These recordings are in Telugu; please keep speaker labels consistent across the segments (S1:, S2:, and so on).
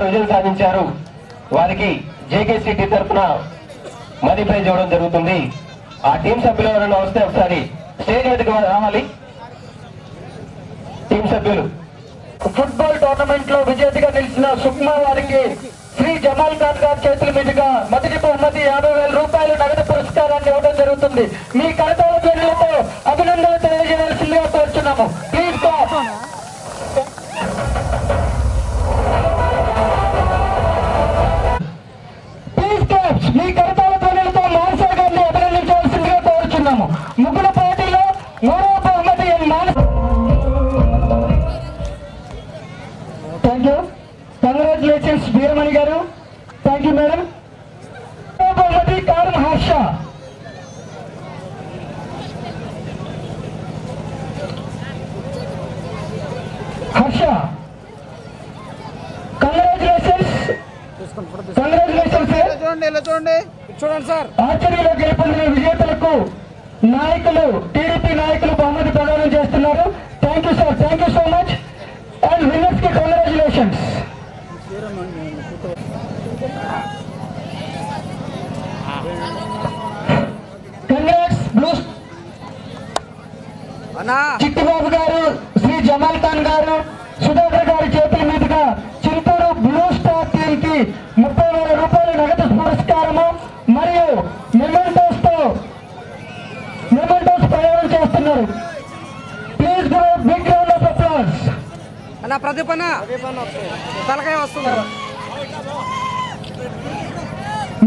S1: విజయం సాధించారు. వారికి జేకేసీటీ తరఫున మనీ ప్రైజ్ ఇవ్వడం జరుగుతుంది. ఆ టీం సభ్యులు ఎవరైనా వస్తే ఒకసారి స్టేజ్ మీదకి రావాలి. టీం సభ్యులు.
S2: ఫుట్బాల్ టోర్నమెంట్లో విజేతగా నిలిచిన సుక్మా వారికి శ్రీ జమాల్ ఖాన్ గారి చేతుల మీదుగా మొదటి బహుమతి యాభై వేల రూపాయలు నగదు పురస్కారాన్ని ఇవ్వడం జరుగుతుంది. మీ కడతాల కోరుచున్నాము ముగ్గుల పోటీలో మూడవ బహుమతి థ్యాంక్ యూ కంగ్రాచులేషన్స్ వీరమణి గారు. థ్యాంక్ యూ మేడం బహుమతి కారం హర్ష హర్ష కంగ్రాచులేషన్స్ కంగ్రాచులేషన్స్
S3: చూడండి చూడండి చూడండి. సార్
S2: ఆర్చరీలో గెలుపొందిన విజేతలకు నాయకులు టీడీపీ నాయకులు బహుమతి ప్రదానం చేస్తున్నారు. Thank you sir thank you so much and విన్నర్స్కి congratulations congrats blue Chittibabu గారు శ్రీ జమాల్ ఖాన్ గారు సుధాకర్ గారి చేతుల మీదుగా చింతూరు బ్లూ స్టార్ టీమ్కి ముప్పై వేల రూపాయల నగదు పురస్కారము మరియు మెమెంటోస్తో మెమెంటోస్ ప్రయోగం చేస్తున్నారు please give big round of applause
S3: అన్న ప్రదీప్ అన్న తలకాయ వస్తుంది.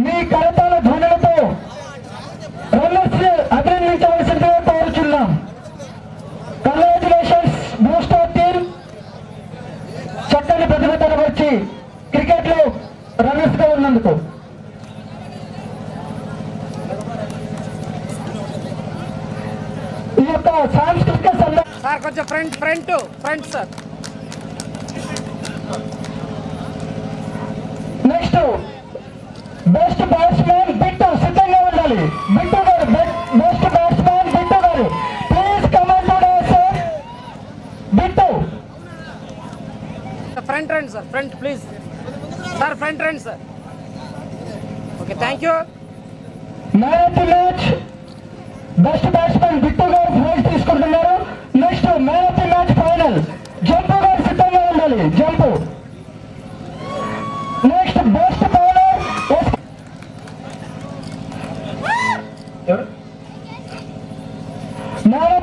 S2: మీ కరతాల ధ్వనులతో రన్నర్స్ అభినందించవలసిందిగా కోరుచున్నాం. కంగ్రాచులేషన్స్ బ్లూ టీమ్ చక్కని ప్రతిభ కనబర్చి క్రికెట్లో రన్నర్స్గా ఉన్నందుకు. సాంస్కృతిక
S3: సార్ కొంచెం front front front sir.
S2: Next best batsmen Bittu సిద్ధంగా ఉండాలి. బిట్టు గారు బెస్ట్ బ్యాట్స్మెన్ బిట్టు గారు. Please comment sir Bittu.
S3: Front రండి sir front please. Sir front రండి sir. Okay thank you.
S2: Man of the match best batsmen Bittu గారు. ప్రైజ్ తీసుకుంటున్నారు next man of the match final Jampu గారు సిద్ధంగా ఉండాలి. Jampu. Next best bowler man